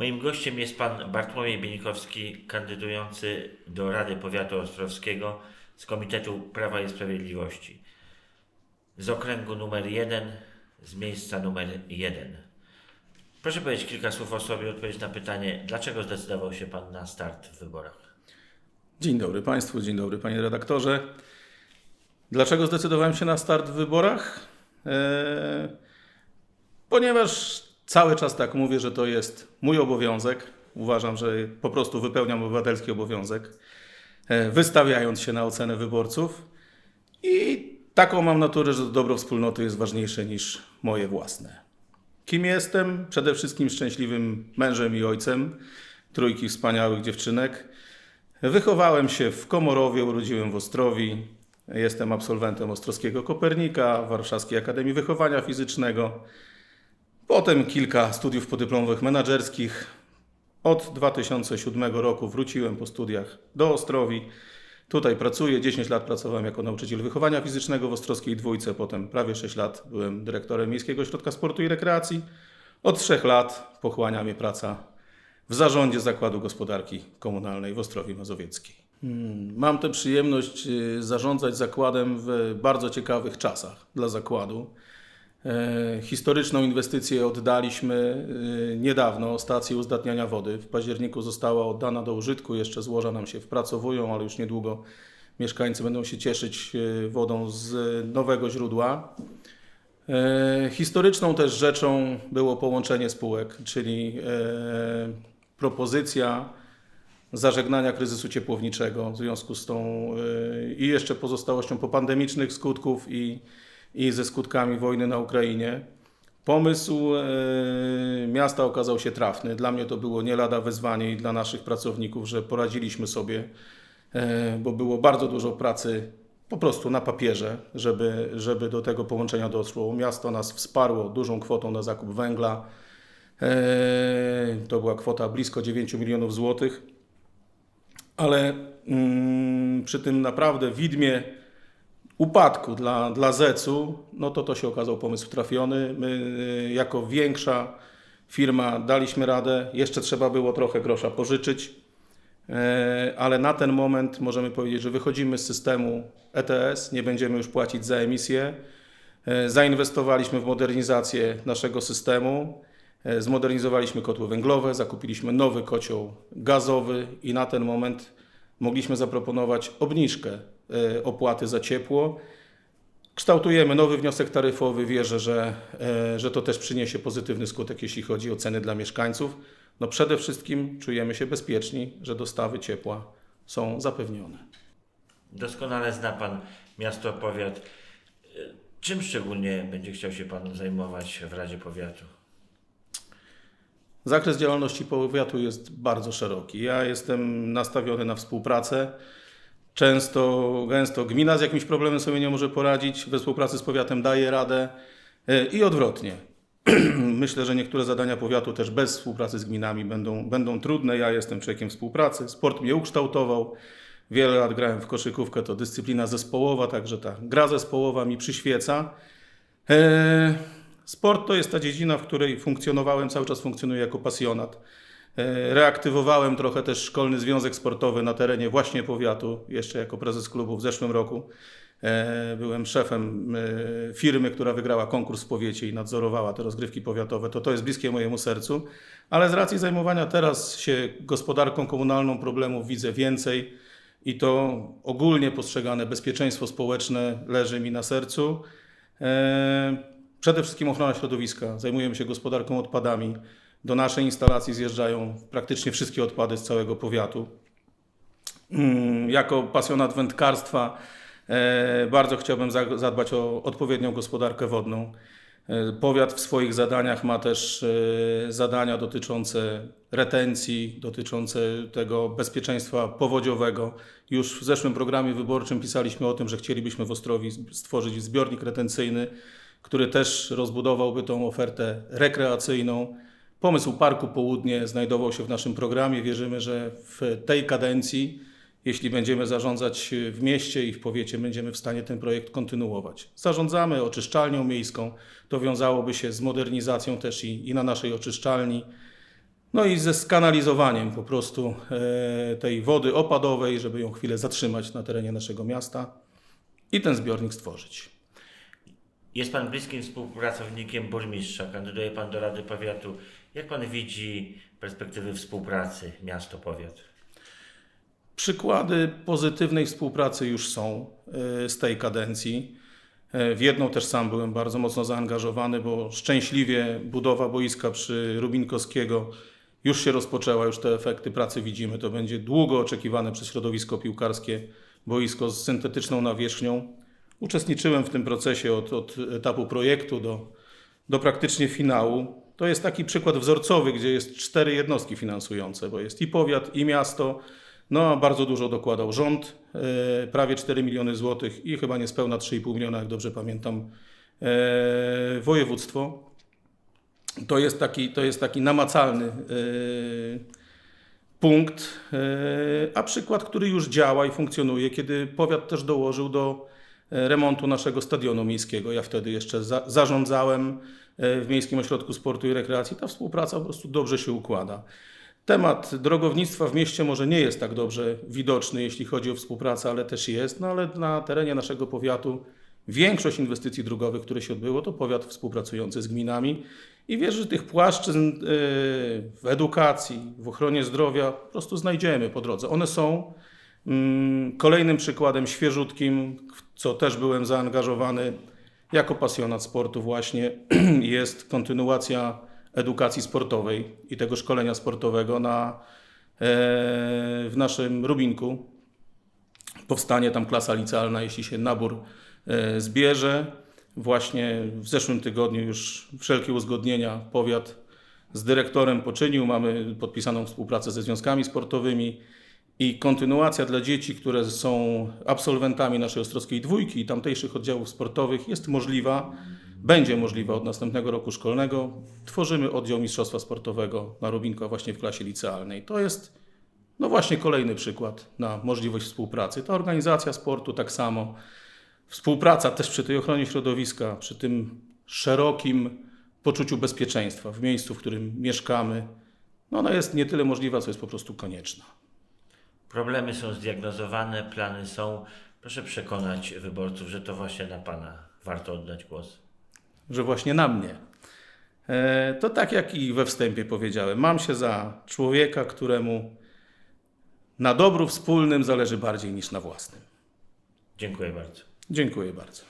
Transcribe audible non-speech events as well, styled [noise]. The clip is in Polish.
Moim gościem jest pan Bartłomiej Bienikowski, kandydujący do Rady Powiatu Ostrowskiego z Komitetu Prawa i Sprawiedliwości. Z okręgu numer 1, z miejsca numer 1. Proszę powiedzieć kilka słów o sobie, odpowiedzieć na pytanie, dlaczego zdecydował się pan na start w wyborach? Dzień dobry Państwu, dzień dobry Panie redaktorze. Dlaczego zdecydowałem się na start w wyborach? Eee, ponieważ cały czas tak mówię, że to jest mój obowiązek. Uważam, że po prostu wypełniam obywatelski obowiązek, e, wystawiając się na ocenę wyborców. I taką mam naturę, że dobro wspólnoty jest ważniejsze niż moje własne. Kim jestem? Przede wszystkim szczęśliwym mężem i ojcem trójki wspaniałych dziewczynek. Wychowałem się w Komorowie, urodziłem w Ostrowi. Jestem absolwentem Ostrowskiego Kopernika, Warszawskiej Akademii Wychowania Fizycznego. Potem kilka studiów podyplomowych menedżerskich. Od 2007 roku wróciłem po studiach do Ostrowi. Tutaj pracuję. 10 lat pracowałem jako nauczyciel wychowania fizycznego w Ostrowskiej Dwójce. Potem prawie 6 lat byłem dyrektorem Miejskiego Ośrodka Sportu i Rekreacji. Od 3 lat pochłania mnie praca w zarządzie Zakładu Gospodarki Komunalnej w Ostrowi Mazowieckiej. Hmm, Mam tę przyjemność y, zarządzać zakładem w bardzo ciekawych czasach dla zakładu. E, Historyczną inwestycję oddaliśmy y, niedawno, stację uzdatniania wody. W październiku została oddana do użytku, jeszcze złoża nam się wpracowują, ale już niedługo mieszkańcy będą się cieszyć y, wodą z nowego źródła. E, Historyczną też rzeczą było połączenie spółek, czyli e, propozycja zażegnania kryzysu ciepłowniczego w związku z tą e, i jeszcze pozostałością popandemicznych skutków i, i ze skutkami wojny na Ukrainie. Pomysł e, miasta okazał się trafny. Dla mnie to było nie lada wyzwanie i dla naszych pracowników, że poradziliśmy sobie, e, bo było bardzo dużo pracy po prostu na papierze, żeby, żeby do tego połączenia doszło. Miasto nas wsparło dużą kwotą na zakup węgla. E, To była kwota blisko 9 milionów złotych, ale mm, przy tym naprawdę widmie upadku dla, dla ZEC-u, no to to się okazał pomysł trafiony. My y, jako większa firma daliśmy radę, jeszcze trzeba było trochę grosza pożyczyć, e, ale na ten moment możemy powiedzieć, że wychodzimy z systemu ETS, nie będziemy już płacić za emisję. E, Zainwestowaliśmy w modernizację naszego systemu, e, zmodernizowaliśmy kotły węglowe, zakupiliśmy nowy kocioł gazowy i na ten moment mogliśmy zaproponować obniżkę opłaty za ciepło. Kształtujemy nowy wniosek taryfowy. Wierzę, że, e, że to też przyniesie pozytywny skutek, jeśli chodzi o ceny dla mieszkańców. No przede wszystkim czujemy się bezpieczni, że dostawy ciepła są zapewnione. Doskonale zna pan miasto, powiat. Y, Czym szczególnie będzie chciał się pan zajmować w Radzie Powiatu? Zakres działalności powiatu jest bardzo szeroki. Ja jestem nastawiony na współpracę. Często, gęsto gmina z jakimś problemem sobie nie może poradzić, we współpracy z powiatem daje radę e, i odwrotnie. [clears throat] Myślę, że niektóre zadania powiatu też bez współpracy z gminami będą, będą trudne. Ja jestem człowiekiem współpracy. Sport mnie ukształtował. Wiele lat grałem w koszykówkę, to dyscyplina zespołowa, także ta gra zespołowa mi przyświeca. E, Sport to jest ta dziedzina, w której funkcjonowałem, cały czas funkcjonuję jako pasjonat. E, Reaktywowałem trochę też szkolny związek sportowy na terenie właśnie powiatu, jeszcze jako prezes klubu w zeszłym roku. E, Byłem szefem e, firmy, która wygrała konkurs w powiecie i nadzorowała te rozgrywki powiatowe. To to jest bliskie mojemu sercu, ale z racji zajmowania teraz się gospodarką komunalną problemów widzę więcej i to ogólnie postrzegane bezpieczeństwo społeczne leży mi na sercu. Przede wszystkim ochrona środowiska. Zajmujemy się gospodarką odpadami. Do naszej instalacji zjeżdżają praktycznie wszystkie odpady z całego powiatu. Mm, Jako pasjonat wędkarstwa e, bardzo chciałbym za- zadbać o odpowiednią gospodarkę wodną. E, Powiat w swoich zadaniach ma też e, zadania dotyczące retencji, dotyczące tego bezpieczeństwa powodziowego. Już w zeszłym programie wyborczym pisaliśmy o tym, że chcielibyśmy w Ostrowi stworzyć zbiornik retencyjny, który też rozbudowałby tą ofertę rekreacyjną. Pomysł Parku Południe znajdował się w naszym programie. Wierzymy, że w tej kadencji, jeśli będziemy zarządzać w mieście i w powiecie, będziemy w stanie ten projekt kontynuować. Zarządzamy oczyszczalnią miejską. To wiązałoby się z modernizacją też i, i na naszej oczyszczalni. No i ze skanalizowaniem po prostu e, tej wody opadowej, żeby ją chwilę zatrzymać na terenie naszego miasta i ten zbiornik stworzyć. Jest Pan bliskim współpracownikiem burmistrza, kandyduje Pan do Rady Powiatu. Jak Pan widzi perspektywy współpracy miasto-powiat? Przykłady pozytywnej współpracy już są e, z tej kadencji. E, W jedną też sam byłem bardzo mocno zaangażowany, bo szczęśliwie budowa boiska przy Rubinkowskiego już się rozpoczęła, już te efekty pracy widzimy. To będzie długo oczekiwane przez środowisko piłkarskie boisko z syntetyczną nawierzchnią. Uczestniczyłem w tym procesie od, od etapu projektu do, do praktycznie finału. To jest taki przykład wzorcowy, gdzie jest cztery jednostki finansujące, bo jest i powiat, i miasto. No, bardzo dużo dokładał rząd, e, prawie 4 miliony złotych i chyba niespełna 3,5 miliona, jak dobrze pamiętam, e, województwo. To jest taki, to jest taki namacalny e, punkt, a przykład, który już działa i funkcjonuje, kiedy powiat też dołożył do remontu naszego stadionu miejskiego. Ja wtedy jeszcze za, zarządzałem w Miejskim Ośrodku Sportu i Rekreacji. Ta współpraca po prostu dobrze się układa. Temat drogownictwa w mieście może nie jest tak dobrze widoczny, jeśli chodzi o współpracę, ale też jest, no ale na terenie naszego powiatu większość inwestycji drogowych, które się odbyło, to powiat współpracujący z gminami i wierzę, że tych płaszczyzn yy, w edukacji, w ochronie zdrowia po prostu znajdziemy po drodze. One są. Mm, Kolejnym przykładem świeżutkim, w co też byłem zaangażowany jako pasjonat sportu właśnie, [clears throat] jest kontynuacja edukacji sportowej i tego szkolenia sportowego na, e, w naszym Rubinku. Powstanie tam klasa licealna, jeśli się nabór e, zbierze. Właśnie w zeszłym tygodniu już wszelkie uzgodnienia powiat z dyrektorem poczynił. Mamy podpisaną współpracę ze związkami sportowymi i kontynuacja dla dzieci, które są absolwentami naszej ostrowskiej dwójki i tamtejszych oddziałów sportowych jest możliwa, będzie możliwa od następnego roku szkolnego. Tworzymy oddział mistrzostwa sportowego na Rubinku, a właśnie w klasie licealnej. To jest no właśnie kolejny przykład na możliwość współpracy. Ta organizacja sportu tak samo. Współpraca też przy tej ochronie środowiska, przy tym szerokim poczuciu bezpieczeństwa w miejscu, w którym mieszkamy. No ona jest nie tyle możliwa, co jest po prostu konieczna. Problemy są zdiagnozowane, plany są. Proszę przekonać wyborców, że to właśnie na Pana warto oddać głos. że właśnie na mnie. E, To tak jak i we wstępie powiedziałem, mam się za człowieka, któremu na dobru wspólnym zależy bardziej niż na własnym. Dziękuję bardzo. Dziękuję bardzo.